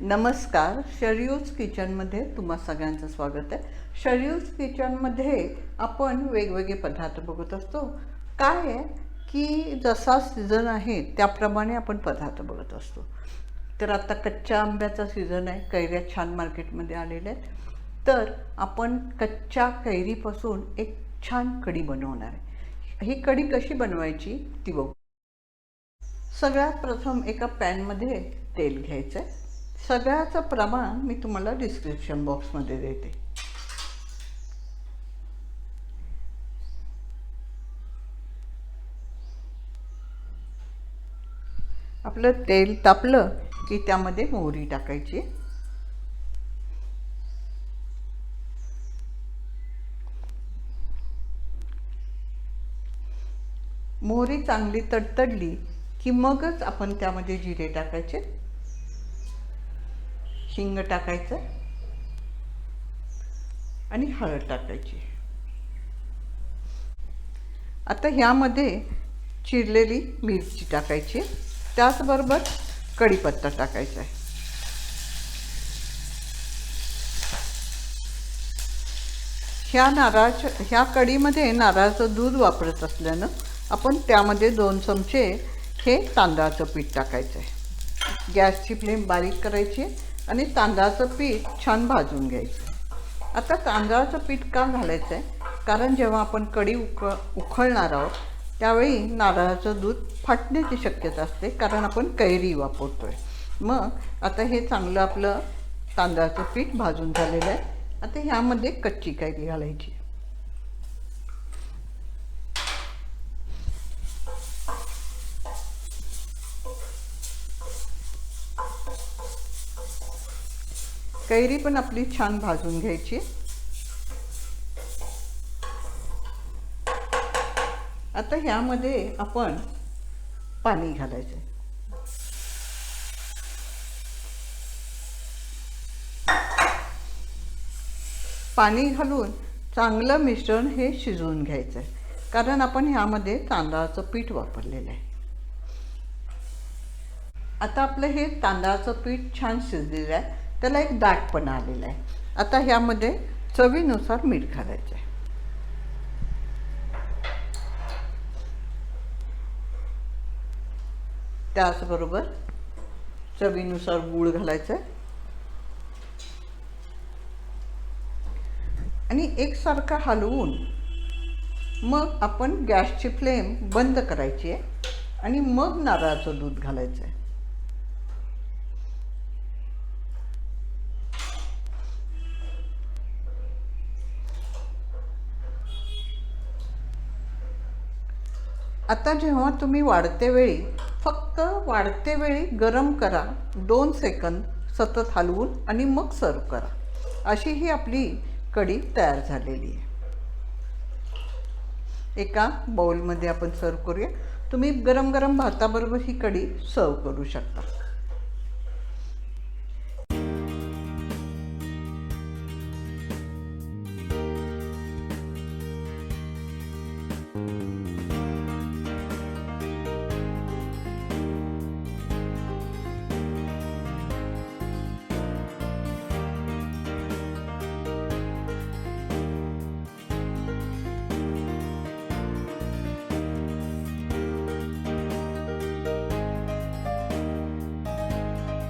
नमस्कार शरियूज किचनमध्ये तुम्हा सगळ्यांचं स्वागत आहे. शरियूज किचनमध्ये आपण वेगवेगळे पदार्थ बघत असतो. काय आहे की जसा सीझन आहे त्याप्रमाणे आपण पदार्थ बघत असतो. तर आता कच्च्या आंब्याचा सीझन आहे कैऱ्या छान मार्केटमध्ये आलेल्या आहेत. तर आपण कच्च्या कैरीपासून एक छान कढी बनवणार आहे. ही कढी कशी बनवायची ती बघू. सगळ्यात प्रथम एका पॅनमध्ये तेल घ्यायचं आहे सगळ्याचं प्रमाण मी तुम्हाला डिस्क्रिप्शन बॉक्समध्ये देते. आपलं तेल तापलं की त्यामध्ये मोहरी टाकायची. मोहरी चांगली तडतडली की मगच आपण त्यामध्ये जिरे टाकायचे. हिंग टाकायचं आणि हळद टाकायची. आता ह्यामध्ये चिरलेली मिरची टाकायची. त्याचबरोबर कढीपत्ता टाकायचा आहे. ह्या नारळाच्या ह्या कढीमध्ये नारळाचं दूध वापरत असल्यानं आपण त्यामध्ये दोन चमचे हे तांदळाचं पीठ टाकायचं आहे. गॅसची फ्लेम बारीक करायची आणि तांदळाचं पीठ छान भाजून घ्यायचं. आता तांदळाचं पीठ का घालायचं आहे कारण जेव्हा आपण कढी उक उखळणार आहोत त्यावेळी नारळाचं दूध फाटण्याची शक्यता असते कारण आपण कैरी वापरतो आहे मग आता हे चांगलं आपलं तांदळाचं पीठ भाजून झालेलं आहे. आता ह्यामध्ये कच्ची कैरी घालायची. कैरी पण आपली छान भाजून घ्यायची. आता ह्यामध्ये आपण पाणी घालायचं. पाणी घालून चांगलं मिश्रण हे शिजवून घ्यायचं आहे कारण आपण ह्यामध्ये तांदळाचं पीठ वापरलेलं आहे. आता आपलं हे तांदळाचं पीठ छान शिजलेलं आहे. त्याला एक दाटपणा आलेला आहे. आता ह्यामध्ये चवीनुसार मीठ घालायचं आहे त्याचबरोबर चवीनुसार गूळ घालायचं आहे आणि एकसारखा हलवून मग आपण गॅसची फ्लेम बंद करायची आहे आणि मग नारळाचं दूध घालायचं आहे आता जेव्हा तुम्ही वाढते वेळी फक्त वाढते वेळी गरम करा दोन सेकंद सतत हलवून आणि मग सर्व करा. अशी ही आपली कढी तयार झालेली आहे. एका बाउलमध्ये आपण सर्व करूया. तुम्ही गरम गरम भाताबरोबर ही कढी सर्व करू शकता.